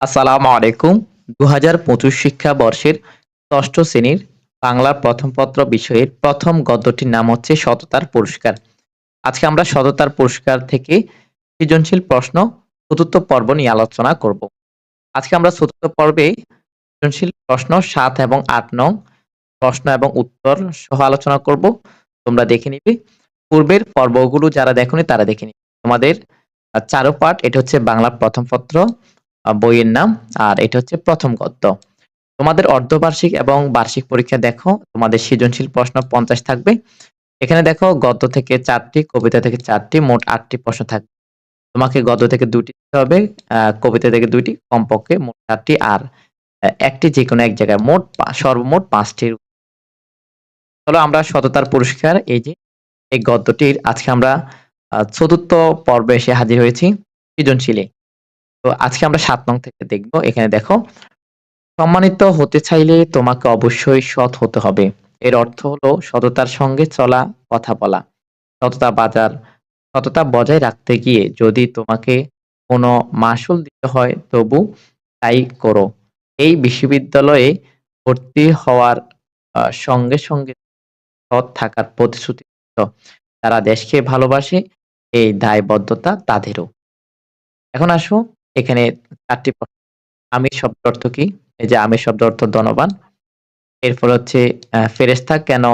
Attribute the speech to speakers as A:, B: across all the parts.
A: আসসালামু আলাইকুম। দু হাজার পঁচিশ শিক্ষাবর্ষের ষষ্ঠ শ্রেণির বাংলা প্রথম পত্র বিষয়ের প্রথম গদ্যটির নাম হচ্ছে সততার পুরস্কার। আজকে আমরা সততার পুরস্কার থেকে সৃজনশীল প্রশ্ন, চতুর্থ পর্ব নিয়ে আলোচনা করব। আজকে আমরা চতুর্থ পর্বে সৃজনশীল প্রশ্ন সাত এবং আট নং প্রশ্ন এবং উত্তর সহ আলোচনা করব। তোমরা দেখে নিবে। পূর্বের পর্বগুলো যারা দেখোনি তারা দেখে নিবে। তোমাদের চারো পাঠ এটা হচ্ছে বাংলা প্রথম পত্র। বইয়ের নাম। আর এটা হচ্ছে প্রথম গদ্য। তোমাদের অর্ধবার্ষিক এবং বার্ষিক পরীক্ষা দেখো। তোমাদের সৃজনশীল প্রশ্ন পঞ্চাশ থাকবে। এখানে দেখো, গদ্য থেকে চারটি, কবিতা থেকে চারটি, মোট আটটি প্রশ্ন থাকবে। তোমাকে গদ্য থেকে দুটি দিতে হবে কবিতা থেকে দুইটি, কমপক্ষে মোট চারটি, আর একটি যে কোনো এক জায়গায় মোট সর্বমোট পাঁচটি। চলো আমরা সততার পুরস্কার, এই যে, এই গদ্যটির আজকে আমরা চতুর্থ পর্বে এসে হাজির হয়েছি সৃজনশীলে। তো আজকে আমরা সাত নং থেকে দেখব। এখানে দেখো, সম্মানিত হতে চাইলে তোমাকে অবশ্যই সৎ হতে হবে। এর অর্থ হলো সততার সঙ্গে চলা, কথা বলা, সততা বাজার, সততা বজায় রাখতে গিয়ে যদি তোমাকে কোনো মাসুল দিতে হয়, তবু তাই করো। এই বিশ্ববিদ্যালয়ে ভর্তি হওয়ার সঙ্গে সঙ্গে সৎ থাকার প্রতিশ্রুতি দিত। যারা দেশকে ভালোবাসে, এই দায়বদ্ধতা তাদেরও। এখন আসো এখানে চারটি। আমির শব্দ অর্থ কি? এই যে আমির শব্দ অর্থ ধনবান। এরপর হচ্ছে আহ, ফেরেশতা কেন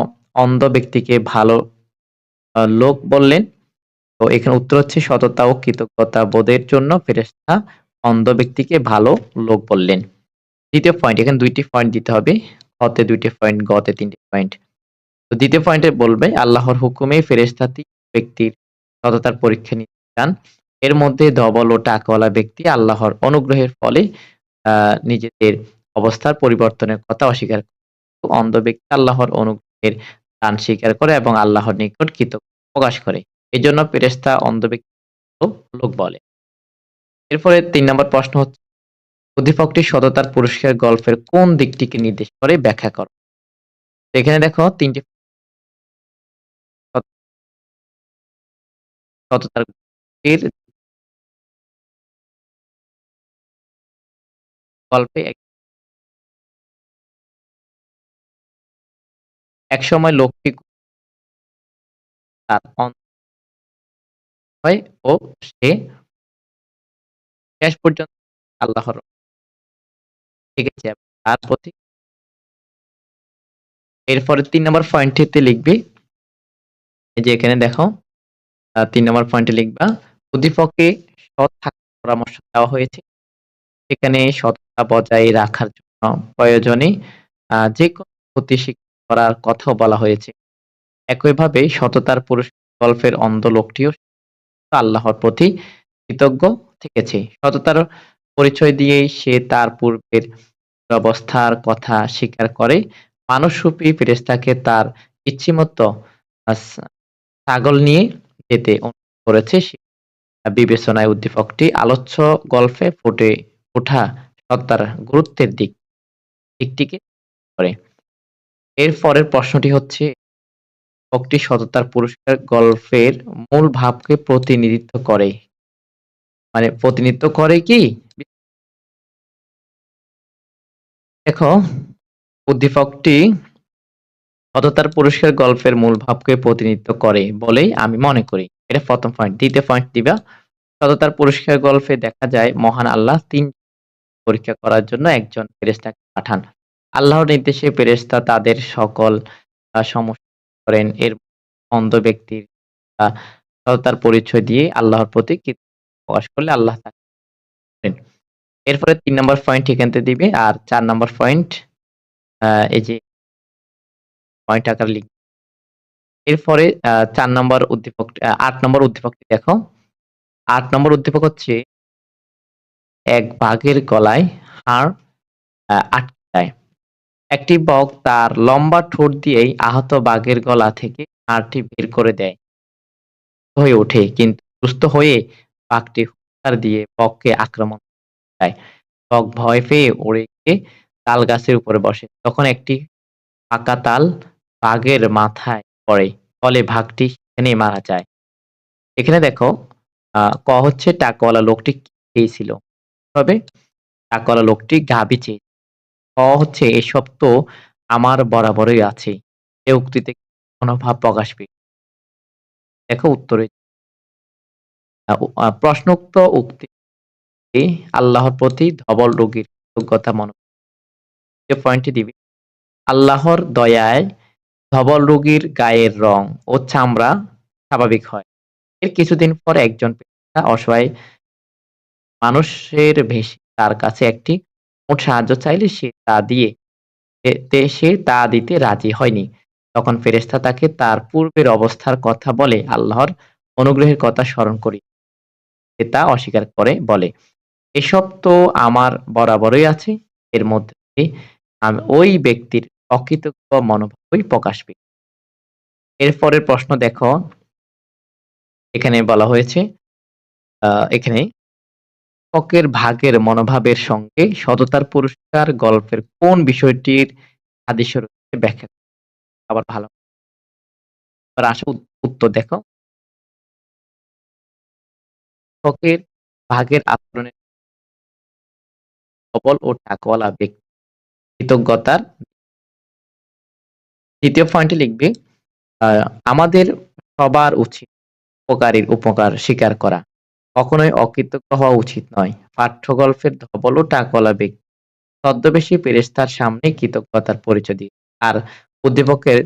A: অন্ধ ব্যক্তিকে ভালো লোক বললেন? তো এখানে উত্তর হচ্ছে সততা ও কৃতজ্ঞতা বোধের জন্য ফেরেশতা অন্ধ ব্যক্তিকে ভালো লোক বললেন। দ্বিতীয় পয়েন্ট এখানে দুইটি পয়েন্ট দিতে হবে। হতে দুইটি পয়েন্ট গতে তিনটি পয়েন্ট তো দ্বিতীয় পয়েন্টে বলবে আল্লাহর হুকুমে ফেরেশতাতি ব্যক্তির সততার পরীক্ষা নিতে চান। এর মধ্যে ধবল ও টাকাওয়ালা ব্যক্তি আল্লাহর অনুগ্রহের ফলে নিজেদের অবস্থার পরিবর্তনের কথা অস্বীকার করে। অন্ধ ব্যক্তি আল্লাহর অনুগ্রহের দান স্বীকার করে এবং আল্লাহর নিকট কৃতজ্ঞ প্রকাশ করে। এই জন্য ফেরেশতা অন্ধ ব্যক্তি লোক বলে। এরপরে তিন নম্বর প্রশ্ন হচ্ছে উদ্দীপকটি সততার পুরস্কার গল্পের কোন দিকটিকে নির্দেশ করে ব্যাখ্যা করো? এখানে দেখো তিনটি সততার গল্পে এক একসময় লোকটি তার হয় ও সে শেষ পর্যন্ত আল্লাহর ঠিক আছে তার প্রতি এরপরে তিন নম্বর পয়েন্টটিতে লিখবি। যে এখানে দেখো তিন নম্বর পয়েন্টে লিখবা উদ্দীপকে সৎ থাকার পরামর্শ দেওয়া হয়েছে। সেখানে সততা বজায় রাখার জন্য প্রয়োজনে যে কোনো স্বীকার করার কথাও বলা হয়েছে। একইভাবে সততার পুরুষ গল্পের অন্ধ লোকটিও আল্লাহর প্রতি কৃতজ্ঞ থেকেছে। সততার পরিচয় দিয়েই সে তার পূর্বের অবস্থার কথা স্বীকার করে। মানুষরূপী ফেরেশতাকে তার ইচ্ছেমতো ছাগল নিয়ে যেতে অনুরোধ করেছে বিবেচনায় উদ্দীপকটি আলোচ্য গল্পে ফুটে ওঠা সত্তার গুরুত্বের দিক, দিকটিকে করে এর পরের প্রশ্নটি হচ্ছে উদ্দীপকটি সততার পুরস্কার গল্পের মূল ভাবকে প্রতিনিধিত্ব করে। মানে প্রতিনিধিত্ব করে কি? দেখো, উদ্দীপকটি সততার পুরস্কার গল্পের মূল ভাবকে প্রতিনিধিত্ব করে বলেই আমি মনে করি। এটা প্রথম পয়েন্ট দ্বিতীয় পয়েন্ট দিবা। সততার পুরস্কার গল্পে দেখা যায়, মহান আল্লাহ তিন পরীক্ষা করার জন্য একজন ফেরেশতাকে পাঠান। আল্লাহর নির্দেশে ফেরেশতা তাদের সকল সমস্যা করেন। এর অন্ধ ব্যক্তির সততার পরিচয় দিয়ে আল্লাহর প্রতি প্রকাশ করলে আল্লাহ তাকে। এরপরে তিন নম্বর পয়েন্ট এখানতে দিবে। আর চার নম্বর পয়েন্ট এই যে পয়েন্ট আকার লিখ এরপরে চার নম্বর উদ্দীপক আট নম্বর উদ্দীপকটি দেখো। আট নম্বর উদ্দীপক হচ্ছে এক বাঘের গলায় হাড় আটকে যায় একটি বক তার লম্বা ঠোঁট দিয়েই আহত বাঘের গলা থেকে হাড়টি বের করে দেয়। হয়ে ওঠে, কিন্তু সুস্থ হয়ে বাঘটি হুঙ্কার দিয়ে বককে আক্রমণ দেয় বক ভয় পেয়ে উড়ে গিয়ে তাল গাছের উপরে বসে। তখন একটি ফাঁকা তাল বাঘের মাথায় পড়ে, ফলে ভাগটি সেখানে মারা যায়। এখানে দেখো ক হচ্ছে টাকাওয়ালা, লোকটি কি খেয়েছিল তবে টাকাওয়ালা লোকটি গাভী চেয়ে খ হচ্ছে এসব তো আমার বরাবরই আছে। এ উক্তিতে মনোভাব প্রকাশ পেয়ে দেখো উত্তরে। প্রশ্নোক্ত উক্তি আল্লাহর প্রতি ধবল রোগীর কৃতজ্ঞতা মনে যে পয়েন্টটি দিবে। আল্লাহর দয়ায় ধবল রোগীর গায়ের রং ও চামড়া স্বাভাবিক হয়। এর কিছুদিন পর একজন অসহায় মানুষের ভেসে তার কাছে একটি মোট সাহায্য চাইলে সে তা দিয়ে সে তা দিতে রাজি হয়নি। তখন ফেরেশতা তাকে তার পূর্বের অবস্থার কথা বলে, আল্লাহর অনুগ্রহের কথা স্মরণ করি। সে তা অস্বীকার করে, বলে, এসব তো আমার বরাবরই আছে, এর মধ্যে আমি ওই ব্যক্তির অকৃতজ্ঞ মনোভাবই প্রকাশ পেয়ে এরপরের প্রশ্ন দেখো। এখানে বলা হয়েছে এখানে লেখকের ভাগের মনোভাবের সঙ্গে সততার পুরস্কার গল্পের কোন বিষয়টির আদেশ রয়েছে ব্যাখ্যা আবার ভালো। আসো উত্তর দেখো। লেখকের ভাগের আচরণের সবল ও টাকওয়ালা ব্যক্তি, কৃতজ্ঞতার দ্বিতীয় পয়েন্টে লিখবে আমাদের সবার উচিত উপকারীর উপকার স্বীকার করা। কখনোই অকৃতজ্ঞ হওয়া উচিত নয়। পাঠ্যগল্পের ধবল টাকওয়ালা ব্যক্তি। ছদ্মবেশী ফেরেশতার সামনে কৃতজ্ঞতার পরিচয় দিয়ে। আর উদ্দীপকের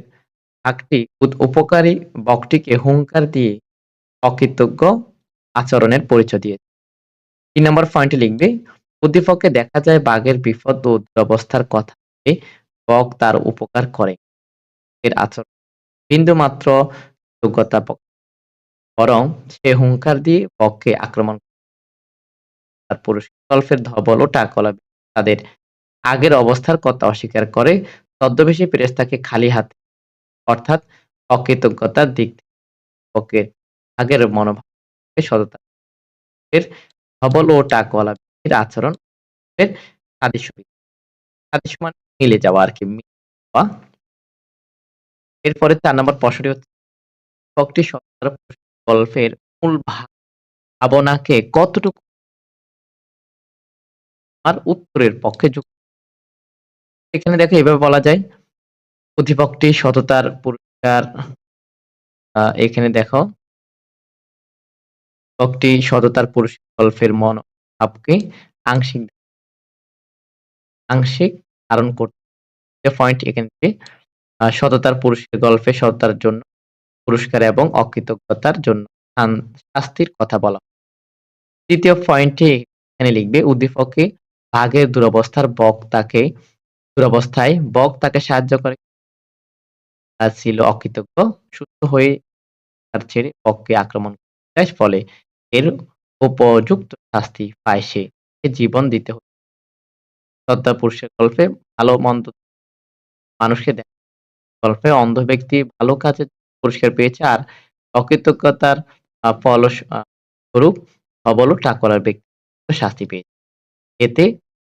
A: ভাগটি উপকারী বকটিকে হুঙ্কার দিয়ে অকৃতজ্ঞ আচরণের পরিচয় দিয়ে। তিন নম্বর পয়েন্টে লিখবে, উদ্দীপকে দেখা যায় বাঘের বিপদ ও দুরবস্থার কথা বক তার উপকার করে। এর আচরণ। বিন্দু মাত্র যোগ্যতা বরং সে হুঙ্কার দিয়ে বককে আক্রমণ করে। পুরস্কার গল্পের ধবল ও টাকলা তাদের আগের অবস্থার কথা অস্বীকার করে ছদ্মবেশী ফেরেশতাকে খালি হাতে অর্থাৎ অকৃতজ্ঞতার দিক থেকে আগের মনোভাব সততা এর ধবল ও টাকওয়ালা ব্যক্তির আচরণ এর মিলে যাওয়া আর কি এরপরে চার নম্বর প্রশ্নটি হচ্ছে গল্পের মূল ভাবনাকে কতটুকু আর উত্তরের পক্ষে যুক্ত এখানে দেখো এভাবে বলা যায় উদ্দীপকটি সততার পুরস্কার এখানে দেখো। উদ্দীপকটি সততার পুরস্কার গল্পের মনোভাবকে আংশিক আংশিক ধারণ করতে পয়েন্ট এখানে সততার পুরুষের গল্পে সততার জন্য পুরস্কার এবং অকৃতজ্ঞতার জন্য শাস্তির কথা বলা। তৃতীয় পয়েন্টে এখানে লিখবে, উদ্দীপকে বাঘের দুরবস্থার বক তাকে দুরবস্থায় বক তাকে সাহায্য করে। ছিল অকৃতজ্ঞ, সুস্থ হয়ে তার ছেড়ে বককে আক্রমণ করে। ফলে এর উপযুক্ত শাস্তি পায় সে জীবন দিতে হতো। শ্রদ্ধা পুরুষের গল্পে ভালো মন্দ মানুষকে দেয় গল্পে অন্ধ ব্যক্তি ভালো কাজে পুরস্কার পেয়েছে আর অকৃতজ্ঞতার ফল স্বরূপ সবল ও ব্যক্তি শাস্তি পেয়েছে। এতে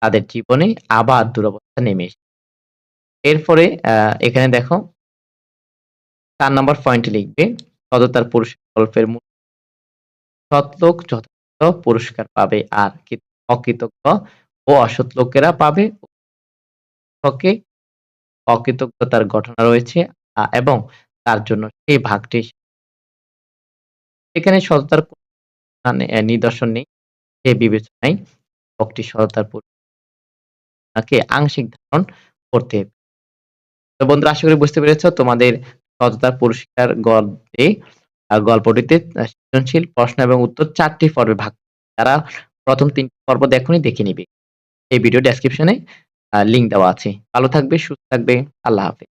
A: তাদের জীবনে আবার দুরবস্থা নেমে এসেছে। এরপরে এখানে দেখো চার নম্বর পয়েন্টে লিখবে, সততার পুরস্কার গল্পের মূল সৎলোক যথাযথ পুরস্কার পাবে আর অকৃতজ্ঞ ও অসৎ লোকেরা পাবে। অকৃতজ্ঞতার ঘটনা রয়েছে এবং তার জন্য সেই ভাগটি এখানে সততার নিদর্শন নেই। সে বিবেচনায় ভক্তি সততার পরিকে আংশিক ধারণ করতে। তো বন্ধুরা, আশা করি বুঝতে পেরেছ তোমাদের সততার পুরস্কার গল্পে গল্পটিতে সৃজনশীল প্রশ্ন এবং উত্তর চারটি পর্বে ভাগ তারা প্রথম তিনটি পর্ব দেখুনি, দেখে নিবে। এই ভিডিও ডেসক্রিপশনে লিংক দেওয়া আছে। ভালো থাকবে, সুস্থ থাকবে। আল্লাহ হাফেজ।